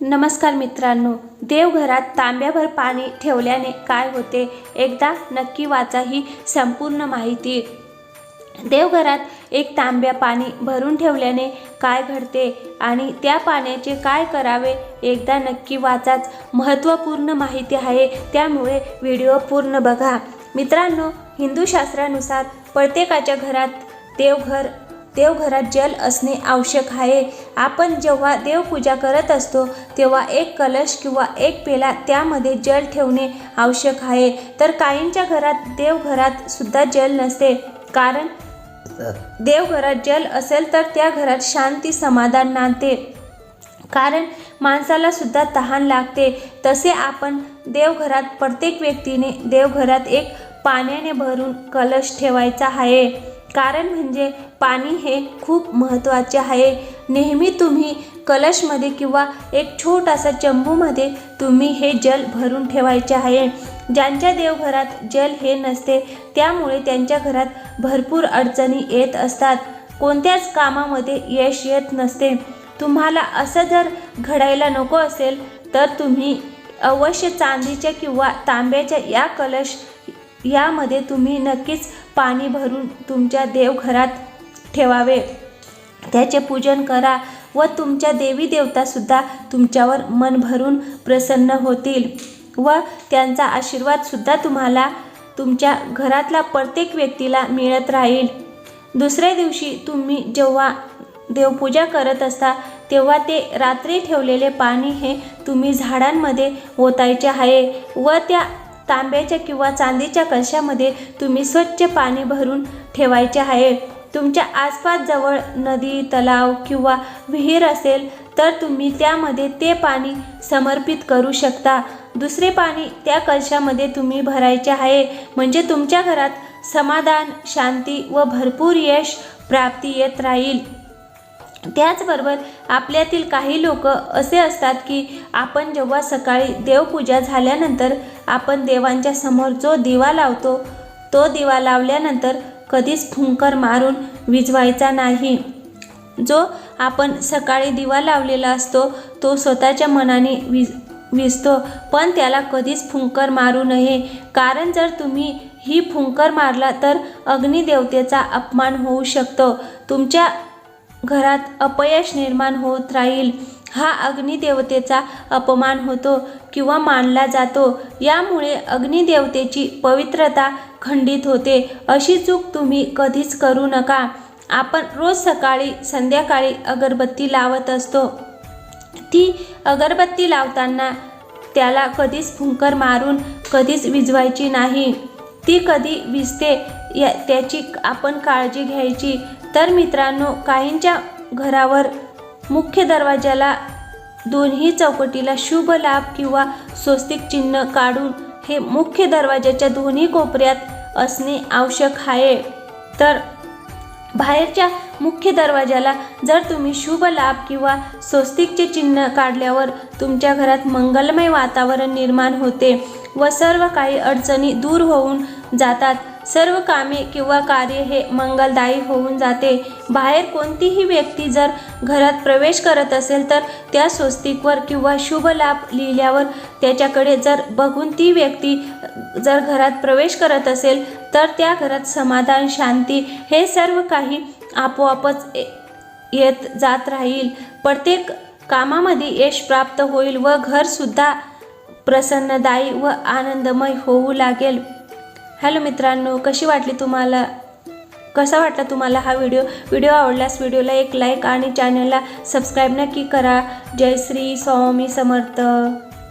नमस्कार मित्रांनो देवघरात तांब्याभर पाणी ठेवल्याने काय होते? एकदा नक्की वाचा ही संपूर्ण माहिती. देवघरात एक तांब्या पाणी भरून ठेवल्याने काय घडते आणि त्या पाण्याचे काय करावे? एकदा नक्की वाचाच. महत्त्वपूर्ण माहिती आहे त्यामुळे व्हिडिओ पूर्ण बघा. मित्रांनो हिंदू शास्त्रानुसार प्रत्येकाच्या घरात देवघर देवघरात जल असणे आवश्यक आहे. आपण जेव्हा देवपूजा करत असतो तेव्हा एक कलश किंवा एक पेला त्यामध्ये जल ठेवणे आवश्यक आहे. तर काहींच्या घरात देवघरात सुद्धा जल नसते. कारण देवघरात जल असेल तर त्या घरात शांती समाधान नांदते. कारण माणसाला सुद्धा तहान लागते. तसे आपण देवघरात प्रत्येक व्यक्तीने देवघरात एक पाण्याने भरून कलश ठेवायचा आहे. कारण म्हणजे पाणी हे खूप महत्त्वाचे आहे. नेहमी तुम्ही कलशमध्ये किंवा एक छोटासा चंबूमध्ये तुम्ही हे जल भरून ठेवायचे आहे. ज्यांच्या देवघरात जल हे नसते त्यामुळे त्यांच्या घरात भरपूर अडचणी येत असतात. कोणत्याच कामामध्ये यश येत नसते. तुम्हाला असं जर घडायला नको असेल तर तुम्ही अवश्य चांदीच्या किंवा तांब्याच्या या कलश यामध्ये तुम्ही नक्कीच पाणी भरून तुमच्या देवघरात ठेवावे. त्याचे पूजन करा व तुमच्या देवी देवतासुद्धा तुमच्यावर मन भरून प्रसन्न होतील व त्यांचा आशीर्वादसुद्धा तुम्हाला तुमच्या घरातला प्रत्येक व्यक्तीला मिळत राहील. दुसऱ्या दिवशी तुम्ही जेव्हा देवपूजा करत असता तेव्हा ते रात्री ठेवलेले पाणी हे तुम्ही झाडांमध्ये ओतायचे आहे व त्या तांब्याच्या किंवा चांदीच्या कशामध्ये तुम्ही स्वच्छ पाणी भरून ठेवायचे आहे. तुमच्या आसपास जवळ नदी तलाव किंवा विहीर असेल तर तुम्ही त्यामध्ये ते पाणी समर्पित करू शकता. दुसरे पाणी त्या कलशामध्ये तुम्ही भरायचे आहे. म्हणजे तुमच्या घरात समाधान शांती व भरपूर यश प्राप्ती येत राहील. त्याचबरोबर आपल्यातील काही लोक असे असतात की आपण जेव्हा सकाळी देवपूजा झाल्यानंतर आपण देवांच्या समोर जो दिवा लावतो तो दिवा लावल्यानंतर कधीच फुंकर मारून विजवायचा नाही. जो आपण सकाळी दिवा लावलेला असतो तो स्वतःच्या मनाने विज विजतो पण त्याला कधीच फुंकर मारू नये. कारण जर तुम्ही ही फुंकर मारला तर अग्निदेवतेचा अपमान होऊ शकतो. तुमच्या घरात अपयश निर्माण होत राहील. हा अग्निदेवतेचा अपमान होतो किंवा मानला जातो. यामुळे अग्निदेवतेची पवित्रता खंडित होते. अशी चूक तुम्ही कधीच करू नका. आपण रोज सकाळी संध्याकाळी अगरबत्ती लावत असतो. ती अगरबत्ती लावताना त्याला कधीच फुंकर मारून कधीच विजवायची नाही. ती कधी विजते या त्याची आपण काळजी घ्यायची. तर मित्रांनो काहींच्या घरावर मुख्य दरवाजाला दोन्ही चौकटीला शुभ लाभ किंवा स्वस्तिक चिन्ह काढून हे मुख्य दरवाजाच्या दोन्ही कोपऱ्यात असणे आवश्यक आहे. तर बाहेरच्या मुख्य दरवाजाला जर तुम्ही शुभ लाभ किंवा स्वस्तिकचे चिन्ह काढल्यावर तुमच्या घरात मंगलमय वातावरण निर्माण होते व सर्व काही अडचणी दूर होऊन जातात सर्व कामे किंवा कार्य हे मंगलदायी होऊन जाते. बाहेर कोणतीही व्यक्ती जर घरात प्रवेश करत असेल तर त्या स्वस्तिकवर किंवा शुभ लाभ लिहिल्यावर त्याच्याकडे जर बघून ती व्यक्ती जर घरात प्रवेश करत असेल तर त्या घरात समाधान शांती हे सर्व काही आपोआपच येत जात राहील. प्रत्येक कामामध्ये यश प्राप्त होईल व घरसुद्धा प्रसन्नदायी व आनंदमय होऊ लागेल. हॅलो मित्रांनो कशी वाटली तुम्हाला? कसा वाटला तुम्हाला हा व्हिडिओ? व्हिडिओ आवडल्यास व्हिडिओला एक लाईक आणि चॅनलला सबस्क्राईब नक्की करा. जय श्री स्वामी समर्थ.